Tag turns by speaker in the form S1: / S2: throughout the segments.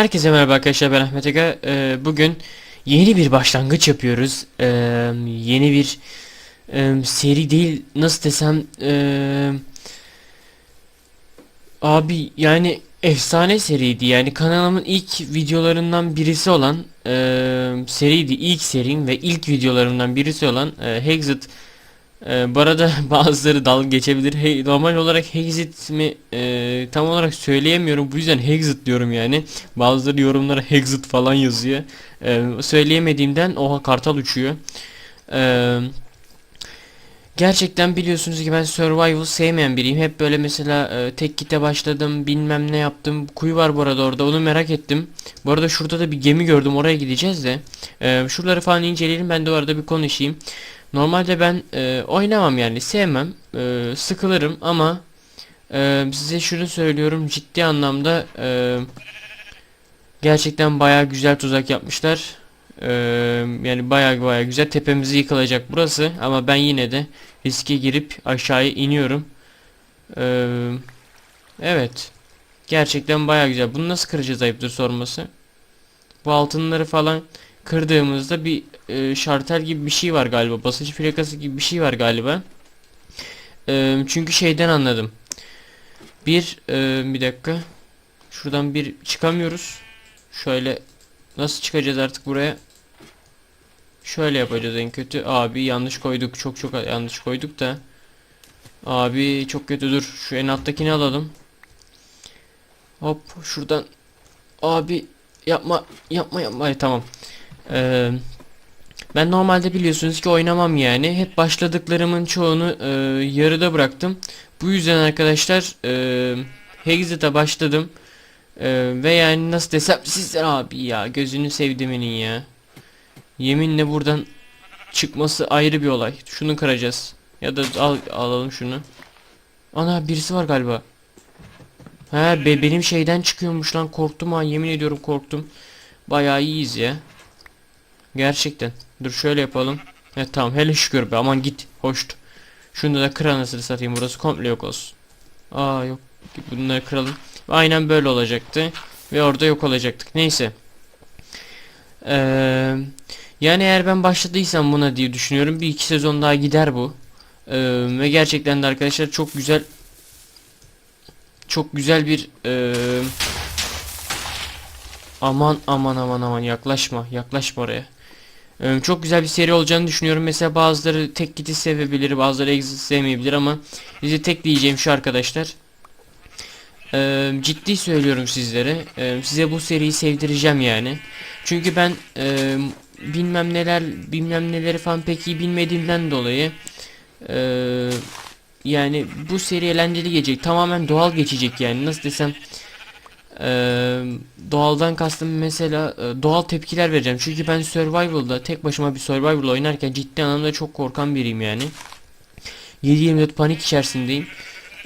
S1: Herkese merhaba arkadaşlar ben Ahmet Ega. Ee, bugün yeni bir başlangıç yapıyoruz. Ee, yeni bir e, seri değil nasıl desem e, abi yani efsane seriydi. Yani kanalımın ilk videolarından birisi olan e, seriydi. İlk serim ve ilk videolarımdan birisi olan e, Hexit ee, bu arada bazıları dalga geçebilir. Hey, normal olarak Hexit mi e, tam olarak söyleyemiyorum. Bu yüzden Hexit diyorum yani. Bazıları yorumlara Hexit falan yazıyor. Ee, söyleyemediğimden oha kartal uçuyor. Ee, gerçekten biliyorsunuz ki ben survival sevmeyen biriyim. Hep böyle mesela e, tek kite başladım bilmem ne yaptım. Kuyu var bu arada orada onu merak ettim. Bu arada şurada da bir gemi gördüm oraya gideceğiz de. Ee, şuraları falan inceleyelim ben de o arada bir konuşayım. Normalde ben e, oynamam yani sevmem. E, sıkılırım ama e, size şunu söylüyorum ciddi anlamda e, gerçekten baya güzel tuzak yapmışlar. E, yani baya baya güzel. Tepemizi yıkılacak burası ama ben yine de riske girip aşağıya iniyorum. E, evet. Gerçekten baya güzel. Bunu nasıl kıracağız ayıptır sorması. Bu altınları falan kırdığımızda bir e, şartel gibi bir şey var galiba. Basınç plakası gibi bir şey var galiba. E, çünkü şeyden anladım. Bir e, bir dakika. Şuradan bir çıkamıyoruz. Şöyle nasıl çıkacağız artık buraya? Şöyle yapacağız en kötü. Abi yanlış koyduk. Çok çok yanlış koyduk da. Abi çok kötü dur. Şu en alttakini alalım. Hop şuradan. Abi yapma yapma yapma. Tamam. Ee, ben normalde biliyorsunuz ki oynamam yani. Hep başladıklarımın çoğunu e, yarıda bıraktım. Bu yüzden arkadaşlar e, Hexit'e başladım. E, ve yani nasıl desem sizler abi ya gözünü sevdiminin ya. Yeminle buradan çıkması ayrı bir olay. Şunu kıracağız. Ya da al, alalım şunu. Ana birisi var galiba. He be, benim şeyden çıkıyormuş lan korktum ha yemin ediyorum korktum. Bayağı iyiyiz ya. Gerçekten. Dur şöyle yapalım. Evet tamam hele şükür be aman git. Hoştu. Şunu da kır anasını satayım burası komple yok olsun. Aa yok. Bunları kıralım. Aynen böyle olacaktı. Ve orada yok olacaktık. Neyse. Ee, yani eğer ben başladıysam buna diye düşünüyorum. Bir iki sezon daha gider bu. Ee, ve gerçekten de arkadaşlar çok güzel çok güzel bir ee, aman aman aman aman yaklaşma yaklaşma oraya. Ee, çok güzel bir seri olacağını düşünüyorum. Mesela bazıları tek giti sevebilir, bazıları exit sevmeyebilir ama bizi tek diyeceğim şu arkadaşlar. Ee, ciddi söylüyorum sizlere. Ee, size bu seriyi sevdireceğim yani. Çünkü ben e, bilmem neler, bilmem neleri falan pek iyi bilmediğimden dolayı e, yani bu seri eğlenceli geçecek. Tamamen doğal geçecek yani. Nasıl desem ee, doğaldan kastım mesela e, doğal tepkiler vereceğim. Çünkü ben survival'da tek başıma bir survival oynarken ciddi anlamda çok korkan biriyim yani. 7-24 panik içerisindeyim.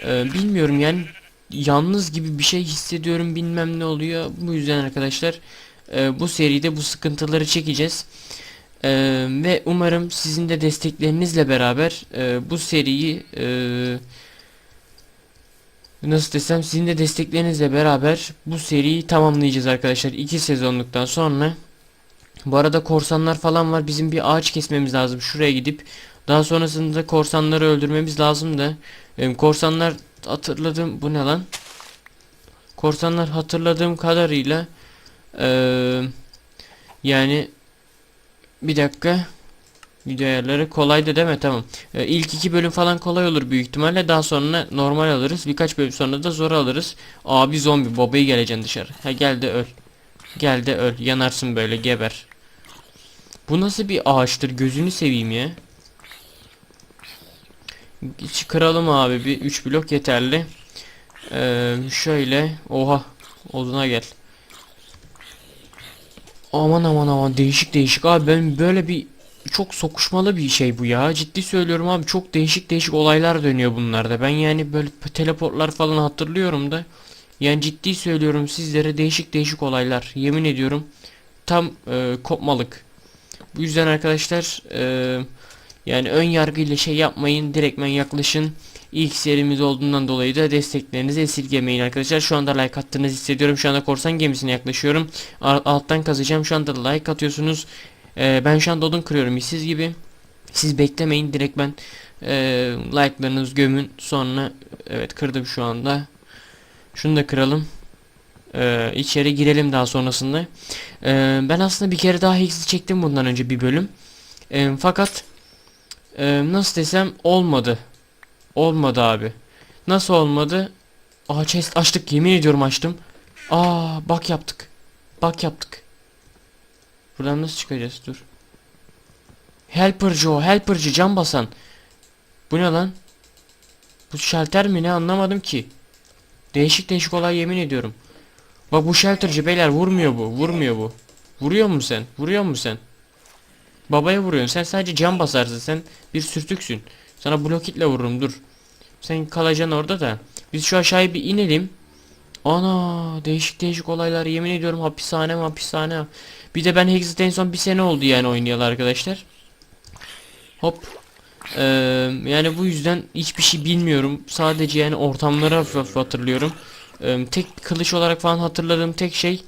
S1: Ee, bilmiyorum yani yalnız gibi bir şey hissediyorum bilmem ne oluyor. Bu yüzden arkadaşlar e, bu seride bu sıkıntıları çekeceğiz. Ee, ve umarım sizin de desteklerinizle beraber e, bu seriyi e, nasıl desem sizin de desteklerinizle beraber bu seriyi tamamlayacağız arkadaşlar. 2 sezonluktan sonra. Bu arada korsanlar falan var. Bizim bir ağaç kesmemiz lazım. Şuraya gidip daha sonrasında korsanları öldürmemiz lazım da. Korsanlar hatırladım. Bu ne lan? Korsanlar hatırladığım kadarıyla ee, yani bir dakika Video ayarları kolaydı değil mi? Tamam. Ee, ilk iki bölüm falan kolay olur büyük ihtimalle. Daha sonra normal alırız. Birkaç bölüm sonra da zor alırız. Abi zombi babayı geleceksin dışarı. Ha gel de öl. Gel de öl. Yanarsın böyle geber. Bu nasıl bir ağaçtır? Gözünü seveyim ya. Hiç kıralım abi. Bir 3 blok yeterli. Ee, şöyle. Oha. Oduna gel. Aman aman aman değişik değişik abi ben böyle bir çok sokuşmalı bir şey bu ya. Ciddi söylüyorum abi çok değişik değişik olaylar dönüyor bunlarda. Ben yani böyle teleportlar falan hatırlıyorum da. Yani ciddi söylüyorum sizlere değişik değişik olaylar. Yemin ediyorum tam e, kopmalık. Bu yüzden arkadaşlar e, yani ön yargıyla şey yapmayın. Direktmen yaklaşın. İlk serimiz olduğundan dolayı da desteklerinizi esirgemeyin arkadaşlar. Şu anda like attığınızı hissediyorum. Şu anda korsan gemisine yaklaşıyorum. Alttan kazacağım. Şu anda da like atıyorsunuz. Ee, ben şu anda odun kırıyorum siz gibi. Siz beklemeyin direkt ben e, like'larınızı gömün. Sonra evet kırdım şu anda. Şunu da kıralım. Ee, içeri girelim daha sonrasında. Ee, ben aslında bir kere daha Higgs'i çektim bundan önce bir bölüm. Ee, fakat e, nasıl desem olmadı. Olmadı abi. Nasıl olmadı? Aa chest açtık yemin ediyorum açtım. Aa bak yaptık. Bak yaptık. Buradan nasıl çıkacağız? Dur. Helperci o. Helperci can basan. Bu ne lan? Bu şalter mi ne anlamadım ki. Değişik değişik olay yemin ediyorum. Bak bu shelterci beyler vurmuyor bu. Vurmuyor bu. Vuruyor mu sen? Vuruyor mu sen? Babaya vuruyorsun. Sen sadece can basarsın. Sen bir sürtüksün. Sana blok hitle vururum dur. Sen kalacaksın orada da. Biz şu aşağıya bir inelim. Ana değişik değişik olaylar yemin ediyorum hapishane hapishane. Bir de ben Hexit en son bir sene oldu yani oynayalı arkadaşlar. Hop. Ee, yani bu yüzden hiçbir şey bilmiyorum. Sadece yani ortamları hafif hafif hatırlıyorum. Ee, tek kılıç olarak falan hatırladığım tek şey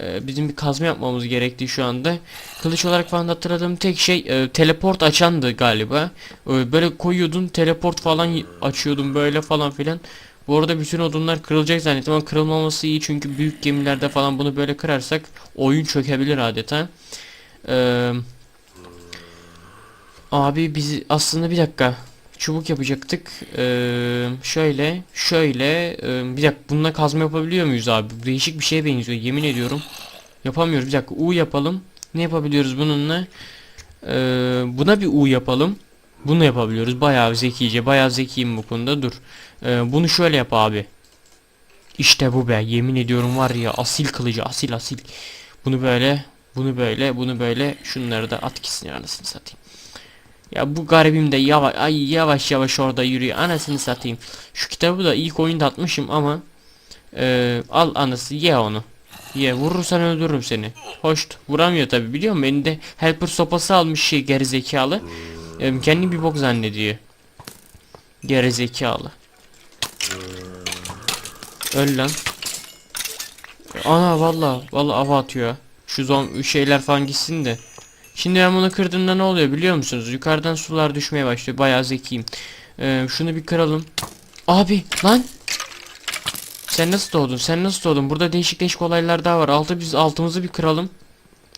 S1: e, bizim bir kazma yapmamız gerekti şu anda. Kılıç olarak falan hatırladığım tek şey e, teleport açandı galiba. E, böyle koyuyordun teleport falan açıyordun böyle falan filan. Bu arada bütün odunlar kırılacak zannettim ama kırılmaması iyi çünkü büyük gemilerde falan bunu böyle kırarsak oyun çökebilir adeta. Eee Abi biz aslında bir dakika çubuk yapacaktık. Ee, şöyle şöyle ee, bir dakika bununla kazma yapabiliyor muyuz abi? Değişik bir şeye benziyor yemin ediyorum. Yapamıyoruz. Bir dakika U yapalım. Ne yapabiliyoruz bununla? Ee, buna bir U yapalım. Bunu yapabiliyoruz. Bayağı zekice. Bayağı zekiyim bu konuda. Dur. Ee, bunu şöyle yap abi. İşte bu be. Yemin ediyorum var ya asil kılıcı asil asil. Bunu böyle bunu böyle bunu böyle şunları da at gitsin anasını satayım. Ya bu garibim de yavaş ay yavaş yavaş orada yürüyor. Anasını satayım. Şu kitabı da ilk oyunda atmışım ama eee, al anası ye onu. Ye vurursan öldürürüm seni. Hoş vuramıyor tabi biliyor musun? Elinde helper sopası almış şey gerizekalı. Eee kendi bir bok zannediyor. Gerizekalı. Öl lan. Ana valla valla ava atıyor. Şu zom şeyler falan gitsin de. Şimdi ben bunu kırdığımda ne oluyor biliyor musunuz? Yukarıdan sular düşmeye başlıyor. Bayağı zekiyim. Ee, şunu bir kıralım. Abi lan. Sen nasıl doğdun? Sen nasıl doğdun? Burada değişik değişik olaylar daha var. Altı biz altımızı bir kıralım.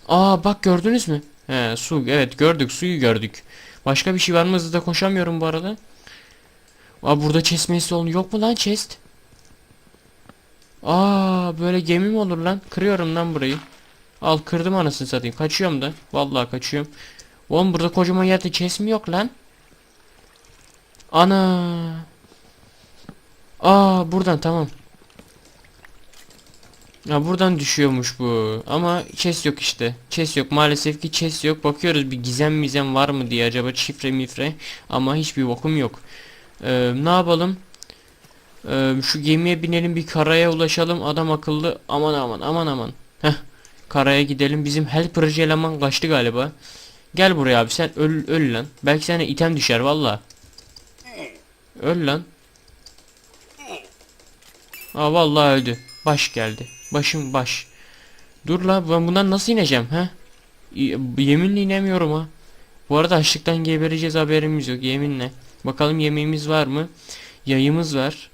S1: Aa bak gördünüz mü? He su evet gördük suyu gördük. Başka bir şey var mı? Hızlı koşamıyorum bu arada. Aa burada chest mesi olun yok mu lan chest? Aa böyle gemi mi olur lan? Kırıyorum lan burayı. Al kırdım anasını satayım. Kaçıyorum da. Vallahi kaçıyorum. Oğlum burada kocaman yerde chest mi yok lan? Ana. Aa buradan tamam. Ya buradan düşüyormuş bu. Ama chest yok işte. Chest yok. Maalesef ki chest yok. Bakıyoruz bir gizem mizem var mı diye acaba şifre mifre. Ama hiçbir bokum yok. Ee, ne yapalım? Ee, şu gemiye binelim bir karaya ulaşalım. Adam akıllı. Aman aman aman aman. Heh. Karaya gidelim. Bizim helperci eleman kaçtı galiba. Gel buraya abi sen öl, öl lan. Belki sana item düşer valla. Öl lan. Aa vallahi öldü. Baş geldi. Başım baş. Dur la ben bundan nasıl ineceğim ha? Yeminle inemiyorum ha. Bu arada açlıktan gebereceğiz haberimiz yok yeminle. Bakalım yemeğimiz var mı? Yayımız var.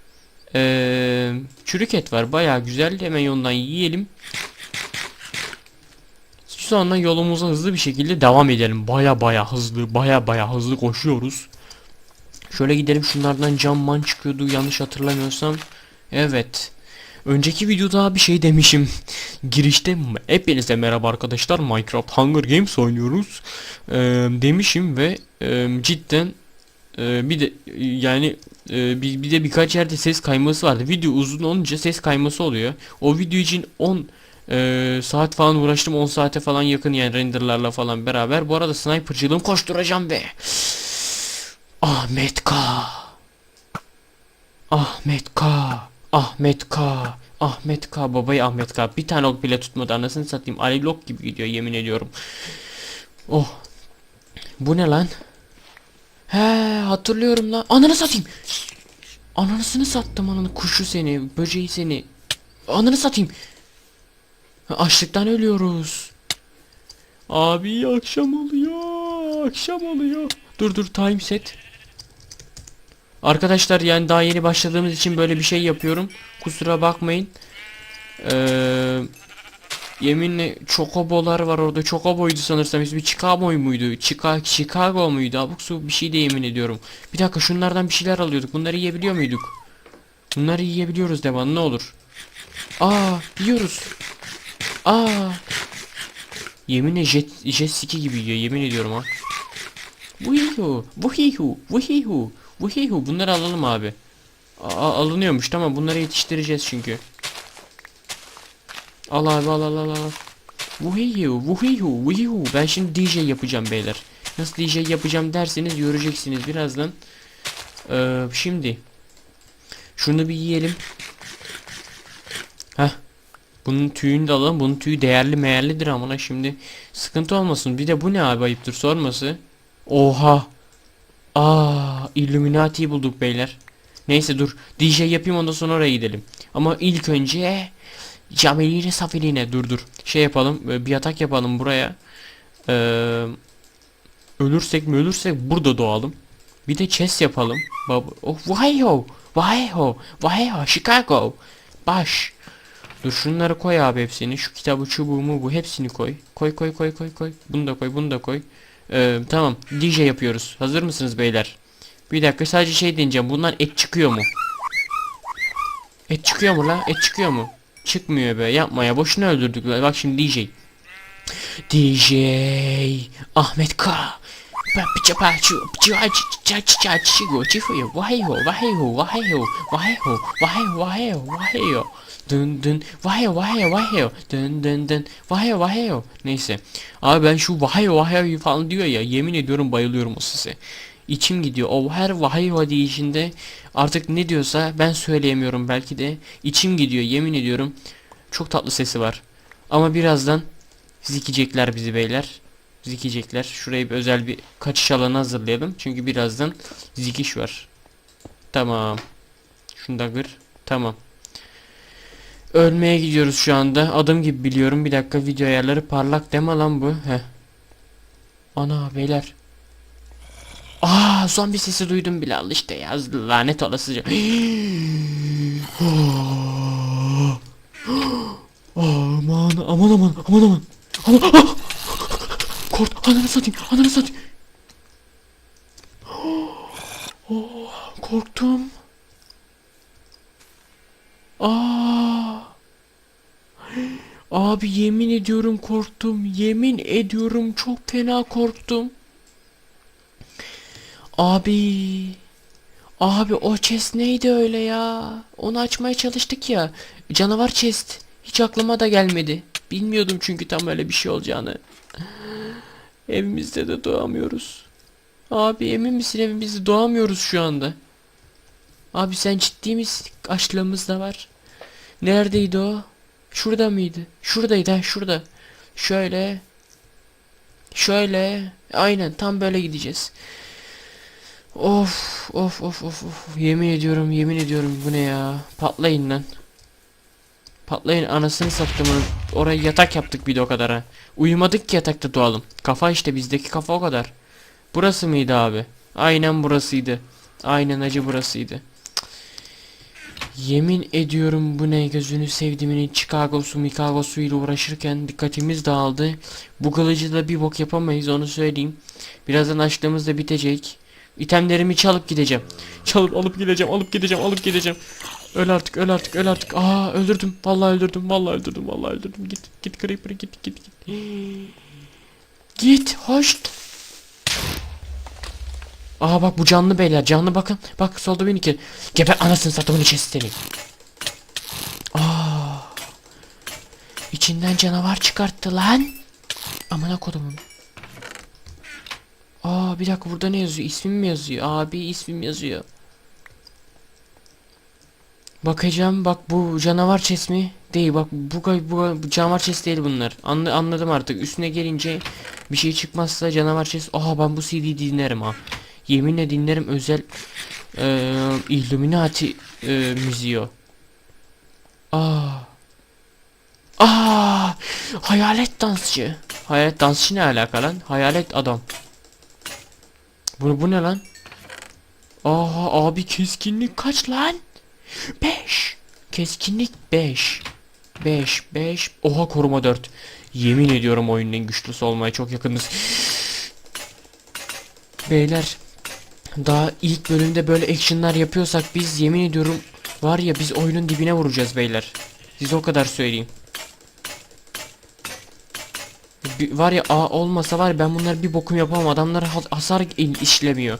S1: Ee, çürük et var baya güzel hemen ondan yiyelim. Sonra yolumuza hızlı bir şekilde devam edelim. Baya baya hızlı, baya baya hızlı koşuyoruz. Şöyle gidelim şunlardan cam man çıkıyordu yanlış hatırlamıyorsam. Evet. Önceki videoda bir şey demişim. Girişte hepinize merhaba arkadaşlar Minecraft Hunger Games oynuyoruz. Ee, demişim ve e, cidden e, bir de yani e, bir, bir de birkaç yerde ses kayması vardı. Video uzun olunca ses kayması oluyor. O video için 10 ee, saat falan uğraştım 10 saate falan yakın yani renderlarla falan beraber. Bu arada snipercılığım koşturacağım be. Ahmet K. Ahmet K. Ahmet K. Ahmet K. Babayı Ahmet K. Bir tane ok bile tutmadı anasını satayım. Ali Lok gibi gidiyor yemin ediyorum. Oh. Bu ne lan? He hatırlıyorum lan. Ananı satayım. Ananısını sattım ananı kuşu seni böceği seni. Ananı satayım. Açlıktan ölüyoruz. Abi akşam oluyor. Akşam oluyor. Dur dur time set. Arkadaşlar yani daha yeni başladığımız için böyle bir şey yapıyorum. Kusura bakmayın. Eee Yeminle Chocobo'lar var orada. Chocobo'ydu sanırsam ismi. Chicago muydu? Chica Chicago muydu? Abuk su bir şey de yemin ediyorum. Bir dakika şunlardan bir şeyler alıyorduk. Bunları yiyebiliyor muyduk? Bunları yiyebiliyoruz de bana ne olur. Aa yiyoruz. Aa. Yeminle jet, jet ski gibi yiyor yemin ediyorum ha. Vuhihu, vuhihu, vuhihu, vuhihu. Bunları alalım abi. Aa, alınıyormuş tamam bunları yetiştireceğiz çünkü. Al abi al al al al. Vuhihu, vuhihu, vuhihu. Ben şimdi DJ yapacağım beyler. Nasıl DJ yapacağım derseniz göreceksiniz birazdan. Ee, şimdi. Şunu bir yiyelim. Heh. Bunun tüyünü de alalım. Bunun tüyü değerli meğerlidir amına şimdi. Sıkıntı olmasın. Bir de bu ne abi ayıptır sorması. Oha. Aa, Illuminati'yi bulduk beyler. Neyse dur. DJ yapayım ondan sonra oraya gidelim. Ama ilk önce Camiline safiline dur dur. Şey yapalım. e, Bir yatak yapalım buraya. Ee, ölürsek mi ölürsek burada doğalım. Bir de chest yapalım. Bab oh vay ho. Vay ho. Vay ho. Chicago. Baş. Dur şunları koy abi hepsini. Şu kitabı çubuğumu bu hepsini koy. Koy koy koy koy koy. Bunu da koy bunu da koy. Ee, tamam. DJ yapıyoruz. Hazır mısınız beyler? Bir dakika sadece şey deneyeceğim. Bundan et çıkıyor mu? Et çıkıyor mu la? Et çıkıyor mu? Çıkmıyor be. Yapma ya. Boşuna öldürdük. Bak şimdi DJ. DJ Ahmet K. Papiça paçu, çay çay çay çigo çifuyo, vaheyo, vaheyo, vaheyo, vaheyo, vaheyo, vaheyo, vaheyo. Dın dın, vaheyo, vaheyo, vaheyo, dın dın dın, vaheyo, vaheyo. Neyse. Abi ben şu vaheyo, vaheyo falan diyor ya, yemin ediyorum bayılıyorum o sese. İçim gidiyor. O her vaheyo deyişinde artık ne diyorsa ben söyleyemiyorum belki de. içim gidiyor yemin ediyorum. Çok tatlı sesi var. Ama birazdan zikecekler bizi beyler. Zikecekler. Şuraya bir özel bir kaçış alanı hazırlayalım. Çünkü birazdan zikiş var. Tamam. Şunu da kır. Tamam. Ölmeye gidiyoruz şu anda. Adım gibi biliyorum. Bir dakika video ayarları parlak deme lan bu. Heh. Ana beyler. Aa zombi sesi duydum bile al işte ya lanet olasıca. aman aman aman aman aman. Aman, ah! Kort ananı satayım ananı satayım. Oh, korktum. Aa. Abi yemin ediyorum korktum. Yemin ediyorum çok fena korktum. Abi. Abi o chest neydi öyle ya? Onu açmaya çalıştık ya. Canavar chest. Hiç aklıma da gelmedi. Bilmiyordum çünkü tam öyle bir şey olacağını. Evimizde de doğamıyoruz. Abi emin misin evimizde doğamıyoruz şu anda? Abi sen ciddi misin? Açlığımız da var. Neredeydi o? Şurada mıydı? Şuradaydı ha şurada. Şöyle. Şöyle. Aynen tam böyle gideceğiz. Of of of of of. Yemin ediyorum yemin ediyorum. Bu ne ya? Patlayın lan. Patlayın. Anasını sattım onu oraya yatak yaptık bir de o kadar ha. Uyumadık ki yatakta doğalım. Kafa işte bizdeki kafa o kadar. Burası mıydı abi? Aynen burasıydı. Aynen acı burasıydı. Yemin ediyorum bu ne? Gözünü sevdiğimin Chicago'su Mikago'su ile uğraşırken dikkatimiz dağıldı. Bu kılıcı da bir bok yapamayız onu söyleyeyim. Birazdan açlığımız da bitecek İtemlerimi çalıp gideceğim. Çalıp alıp gideceğim, alıp gideceğim, alıp gideceğim. Öl artık, öl artık, öl artık. Aa öldürdüm. Vallahi öldürdüm, vallahi öldürdüm, vallahi öldürdüm. Git, git Creeper, git, git, git. Git, hoş. Aa bak bu canlı beyler, canlı bakın. Bak solda beni ki. Geber anasını satımın içerisini. Aa. İçinden canavar çıkarttı lan. Amına kodumun. Aa bir dakika burada ne yazıyor? İsmim mi yazıyor? Abi ismim yazıyor. Bakacağım bak bu canavar chest mi? Değil bak bu, bu, bu canavar chest değil bunlar. Anla, anladım artık. Üstüne gelince bir şey çıkmazsa canavar chest. Aha ben bu CD'yi dinlerim ha. Yeminle dinlerim özel Ee, Illuminati e, müziği o. Aa. Aa! Hayalet dansçı. Hayalet dansçı ne alaka lan? Hayalet adam. Bu, bu ne lan? Aa abi keskinlik kaç lan? 5. Keskinlik 5. 5 5. Oha koruma 4. Yemin ediyorum oyunun en güçlüsü olmaya çok yakınız. Beyler daha ilk bölümde böyle actionlar yapıyorsak biz yemin ediyorum var ya biz oyunun dibine vuracağız beyler. Size o kadar söyleyeyim. Var ya A olmasa var ya ben bunlar bir bokum yapamam. Adamlar ha- hasar işlemiyor.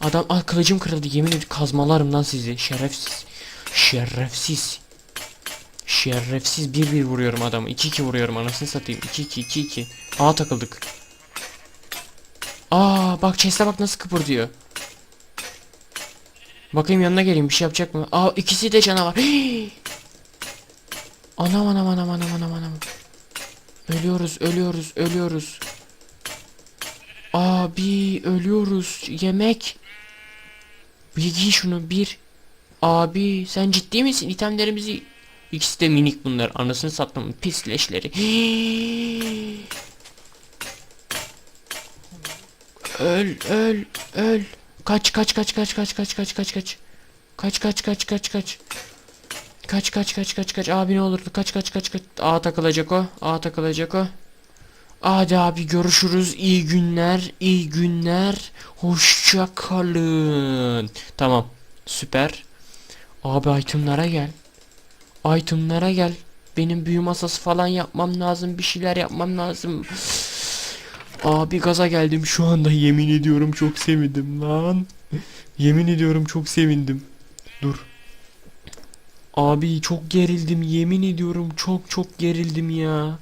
S1: Adam ah kılıcım kırıldı yemin ediyorum kazmalarım lan sizi. Şerefsiz. Şerefsiz. Şerefsiz bir bir vuruyorum adamı. 2-2 vuruyorum anasını satayım. 2-2 2-2. A takıldık. Aa bak chest'e bak nasıl kıpırdıyor. Bakayım yanına geleyim bir şey yapacak mı? Aa ikisi de canavar. Hii! Anam anam anam anam anam anam. Ölüyoruz ölüyoruz ölüyoruz. Abi ölüyoruz. Yemek. Bir giy şunu bir. Abi sen ciddi misin? İtemlerimizi İkisi de minik bunlar. Anasını sattım. Pis leşleri. Hii! öl öl öl. Kaç kaç kaç kaç kaç kaç kaç kaç kaç. Kaç kaç kaç kaç kaç. Kaç kaç kaç kaç kaç. Abi ne olur kaç kaç kaç kaç. A takılacak o. A takılacak o. Hadi abi görüşürüz. İyi günler. iyi günler. Hoşça kalın. Tamam. Süper. Abi itemlara gel. Itemlara gel. Benim büyü masası falan yapmam lazım. Bir şeyler yapmam lazım. Abi gaza geldim şu anda yemin ediyorum çok sevindim lan. Yemin ediyorum çok sevindim. Dur. Abi çok gerildim yemin ediyorum çok çok gerildim ya.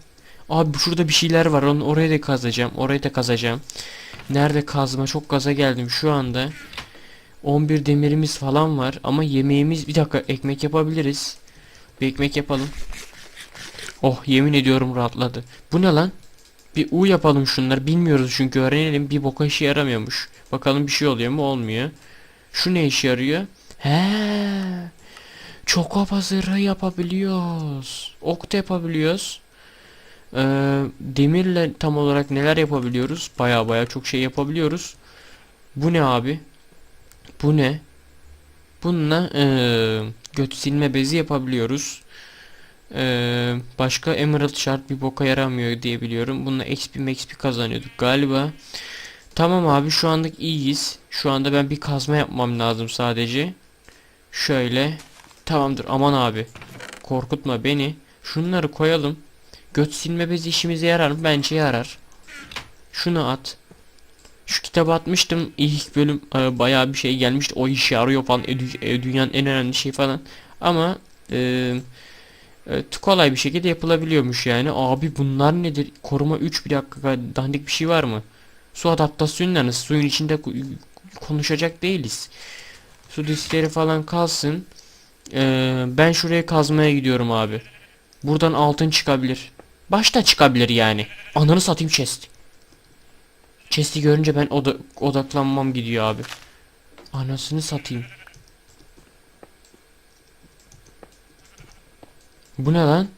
S1: Abi şurada bir şeyler var onu oraya da kazacağım oraya da kazacağım. Nerede kazma çok gaza geldim şu anda. 11 demirimiz falan var ama yemeğimiz bir dakika ekmek yapabiliriz. Bir ekmek yapalım. Oh yemin ediyorum rahatladı. Bu ne lan? Bir U yapalım şunları bilmiyoruz çünkü öğrenelim bir boka işe yaramıyormuş. Bakalım bir şey oluyor mu olmuyor. Şu ne işe yarıyor? He. Çok hava zırhı yapabiliyoruz. Ok da yapabiliyoruz. Ee, demirle tam olarak neler yapabiliyoruz? Baya baya çok şey yapabiliyoruz. Bu ne abi? Bu ne? Bununla eee göt silme bezi yapabiliyoruz. Eee, başka Emerald Shard bir boka yaramıyor diye biliyorum. Bununla XP XP kazanıyorduk galiba. Tamam abi şu anlık iyiyiz. Şu anda ben bir kazma yapmam lazım sadece. Şöyle. Tamamdır aman abi. Korkutma beni. Şunları koyalım. Göt silme bezi işimize yarar mı? Bence yarar. Şunu at. Şu kitabı atmıştım. İlk bölüm e, bayağı bir şey gelmişti. O işe yarıyor falan. E, e, dünyanın en önemli şey falan. Ama e, e, kolay bir şekilde yapılabiliyormuş yani. Abi bunlar nedir? Koruma 3 bir dakika dandik bir şey var mı? Su adaptasyonlarını suyun içinde konuşacak değiliz. Su diskleri falan kalsın. E, ben şuraya kazmaya gidiyorum abi. Buradan altın çıkabilir. Başta çıkabilir yani. Ananı satayım chest. Chest'i görünce ben oda odaklanmam gidiyor abi. Anasını satayım. Bu ne lan?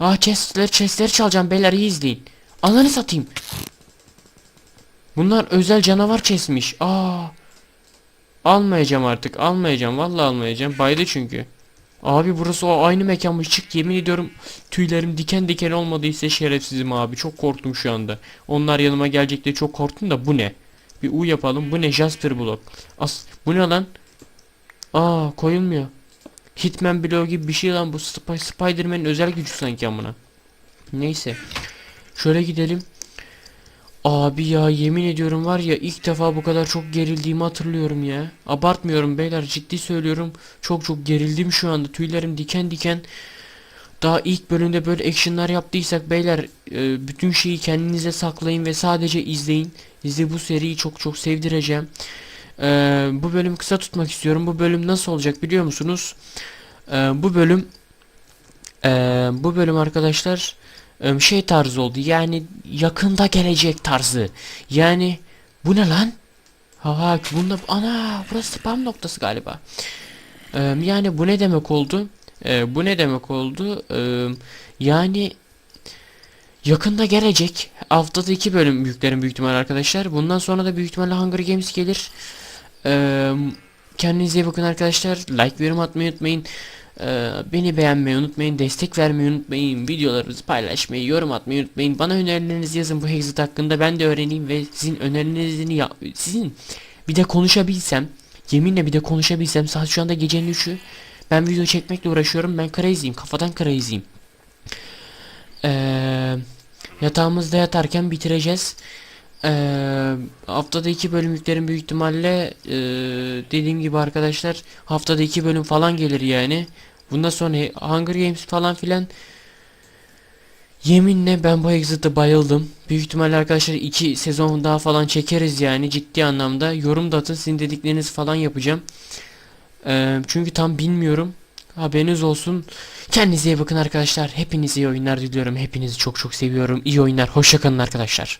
S1: Aa chestler chestleri çalacağım beyler iyi izleyin. Ananı satayım. Bunlar özel canavar chestmiş. Aa. Almayacağım artık almayacağım vallahi almayacağım. Baydı çünkü. Abi burası o aynı mekanmış çık yemin ediyorum tüylerim diken diken olmadıysa şerefsizim abi çok korktum şu anda. Onlar yanıma gelecek diye çok korktum da bu ne? Bir U yapalım bu ne Jasper Block. As bu ne lan? Aa koyulmuyor. Hitman bloğu gibi bir şey lan bu Sp Spider-Man'in özel gücü sanki amına. Neyse. Şöyle gidelim. Abi ya yemin ediyorum var ya ilk defa bu kadar çok gerildiğimi hatırlıyorum ya. Abartmıyorum beyler ciddi söylüyorum. Çok çok gerildim şu anda. Tüylerim diken diken. Daha ilk bölümde böyle actionlar yaptıysak beyler e, bütün şeyi kendinize saklayın ve sadece izleyin. Size bu seriyi çok çok sevdireceğim. E, bu bölümü kısa tutmak istiyorum. Bu bölüm nasıl olacak biliyor musunuz? E, bu bölüm bu bölüm arkadaşlar şey tarzı oldu. Yani yakında gelecek tarzı. Yani Bu ne lan? Ha bunda ana burası spam noktası galiba. Ee, yani bu ne demek oldu? Ee, bu ne demek oldu? Ee, yani yakında gelecek. Haftada iki bölüm büyüklerin büyük ihtimal arkadaşlar. Bundan sonra da büyük ihtimalle Hunger Games gelir. Ee, kendinize iyi bakın arkadaşlar. Like yorum atmayı unutmayın. Ee, beni beğenmeyi unutmayın. Destek vermeyi unutmayın. Videolarımızı paylaşmayı, yorum atmayı unutmayın. Bana önerilerinizi yazın bu Hexit hakkında. Ben de öğreneyim ve sizin önerilerinizi ya sizin bir de konuşabilsem yeminle bir de konuşabilsem saat şu anda gecenin 3'ü ben video çekmekle uğraşıyorum ben crazy'yim kafadan crazy'yim Eee yatağımızda yatarken bitireceğiz Eee haftada iki bölüm yüklerim büyük ihtimalle eee, dediğim gibi arkadaşlar haftada iki bölüm falan gelir yani bundan sonra Hunger Games falan filan Yeminle ben bu Exit'e bayıldım. Büyük ihtimalle arkadaşlar iki sezon daha falan çekeriz yani ciddi anlamda. Yorum da atın sizin dediklerinizi falan yapacağım. Ee, çünkü tam bilmiyorum. Haberiniz olsun. Kendinize iyi bakın arkadaşlar. Hepinize iyi oyunlar diliyorum. Hepinizi çok çok seviyorum. İyi oyunlar. Hoşçakalın arkadaşlar.